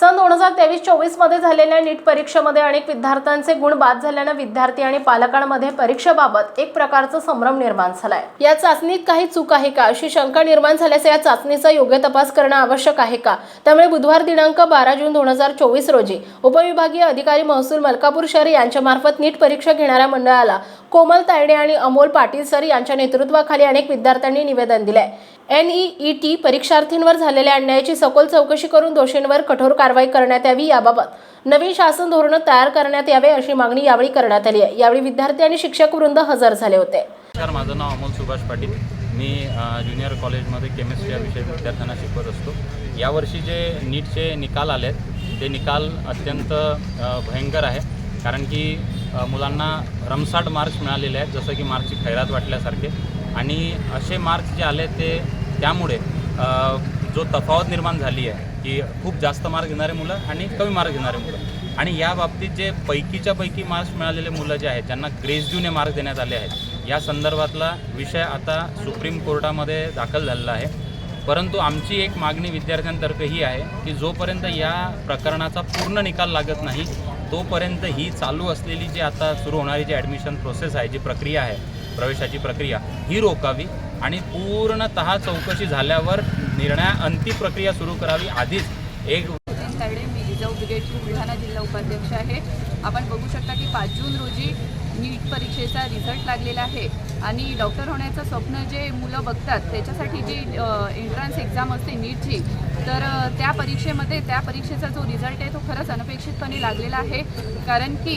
सन दोन हजार तेवीस चोवीसमध्ये झालेल्या नीट परीक्षेमध्ये अनेक विद्यार्थ्यांचे गुण बाद झाल्यानं विद्यार्थी आणि पालकांमध्ये परीक्षेबाबत एक प्रकारचा संभ्रम निर्माण झालाय. या चाचणीत काही चूक आहे का? अशी शंका निर्माण झाल्यास या चाचणीचा योग्य तपास करणं आवश्यक आहे का? त्यामुळे बुधवार दिनांक बारा जून दोन हजार चोवीस रोजी उपविभागीय अधिकारी महसूल मलकापूर शहर यांच्या मार्फत नीट परीक्षा घेणाऱ्या मंडळाला कोमल तायडे आणि अमोल पाटील सर यांच्या नेतृत्वाखाली अनेक विद्यार्थ्यांनी निवेदन दिले एन ई टी परीक्षार्थींवर झालेल्या अन्यायाची सखोल चौकशी करून दोषींवर कठोर कारवाई करण्यात यावी याबाबत नवीन शासन धोरण तयार करण्यात यावे अशी मागणी यावेळी करण्यात आली आहे. यावेळी विद्यार्थी आणि शिक्षक वृंद हजर झाले होते. सर माझं नाव अमोल सुभाष पाटील. मी ज्युनियर कॉलेजमध्ये केमिस्ट्री या विषय विद्यार्थ्यांना शिकवत असतो. यावर्षी जे नीटचे निकाल आले आहेत ते निकाल अत्यंत भयंकर आहे. कारण की मुलांना रमसाट मार्क्स मिळालेले आहेत जसं की मार्क्सची खैरात वाटल्यासारखे. आणि असे मार्क्स जे आले ते त्यामुळे जो तफावत निर्माण झाली आहे की खूप जास्त मार्क घेणारे मुलं आणि कमी मार्क घेणारे मुलं. आणि या बाबतीत जे पैकीच्या पैकी मार्क्स मिळालेले मुलं जे आहेत ज्यांना ग्रेस ड्यूने मार्क देण्यात आले आहेत या संदर्भातला विषय आता सुप्रीम कोर्टामध्ये दाखल झालेला आहे. परंतु आमची एक मागणी विद्यार्थ्यांतर्फे ही आहे की जोपर्यंत या प्रकरणाचा पूर्ण निकाल लागत नाही तोपर्यंत ही चालू असलेली जी आता सुरू होणारी जी ॲडमिशन प्रोसेस आहे जी प्रक्रिया आहे प्रवेशाची प्रक्रिया ही रोकावी. आणि पूर्णतः चौकशी झाल्यावर निर्णय अंतिम प्रक्रिया सुरू करावी आधीच एक तायडे मी रिझर्व ब्रिगेडची बुलढाणा जिल्हा उपाध्यक्ष आहे. आपण बघू शकता की पाच जून रोजी नीट परीक्षेचा रिझल्ट लागलेला आहे. आणि डॉक्टर होण्याचं स्वप्न जे मुलं बघतात त्याच्यासाठी जी एंट्रन्स एक्झाम असते नीटची तर त्या परीक्षेमध्ये त्या परीक्षेचा जो रिझल्ट आहे तो खरंच अनपेक्षितपणे लागलेला आहे. कारण की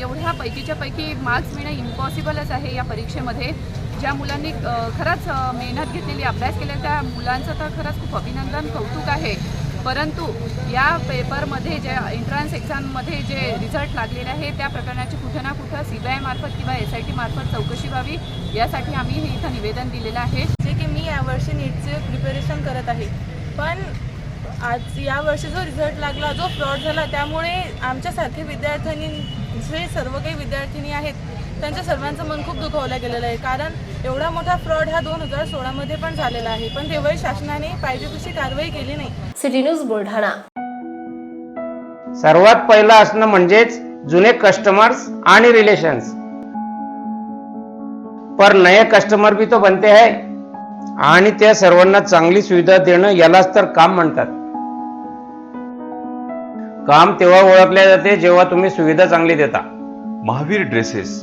एवढ्या पैकीच्या पैकी मार्क्स मिळणं इम्पॉसिबलच आहे या परीक्षेमध्ये. ज्या मुलांनी खरंच मेहनत घेतलेली अभ्यास केला त्या मुलांचं तर खरंच खूप अभिनंदन कौतुक आहे. परंतु या पेपरमध्ये जे एंट्रन्स एक्झाममध्ये जे रिझल्ट लागलेले आहे त्या प्रकरणाची कुठं ना कुठं सी बी आय मार्फत किंवा एस आय टीमार्फत चौकशी व्हावी यासाठी आम्ही हे इथं निवेदन दिलेलं आहे. जे की मी यावर्षी नीटचे प्रिपरेशन करत आहे. पण आज यावर्षी जो रिझल्ट लागला जो फ्रॉड झाला त्यामुळे आमच्यासारखे विद्यार्थ्यांनी जे सर्व काही विद्यार्थिनी आहेत त्यांच्या सर्वांचं मन खूप दुखावलं गेलेलं आहे. कारण एवढा मोठा फ्रॉड हा दोन हजार सोळामध्ये पण झालेला आहे. पण तेव्हाही शासनाने पाहिजे तशी कारवाई केली नाही. City news Buldhana. सर्वात पहिलं असणं म्हणजेच जुने कस्टमर्स आणि रिलेशन्स पर नए कस्टमर भी तो बनते है. आणि त्या सर्वांना चांगली सुविधा देणं यालाच तर काम म्हणतात. काम तेव्हा ओळखले जाते जेव्हा तुम्ही सुविधा चांगली देता. महावीर ड्रेसेस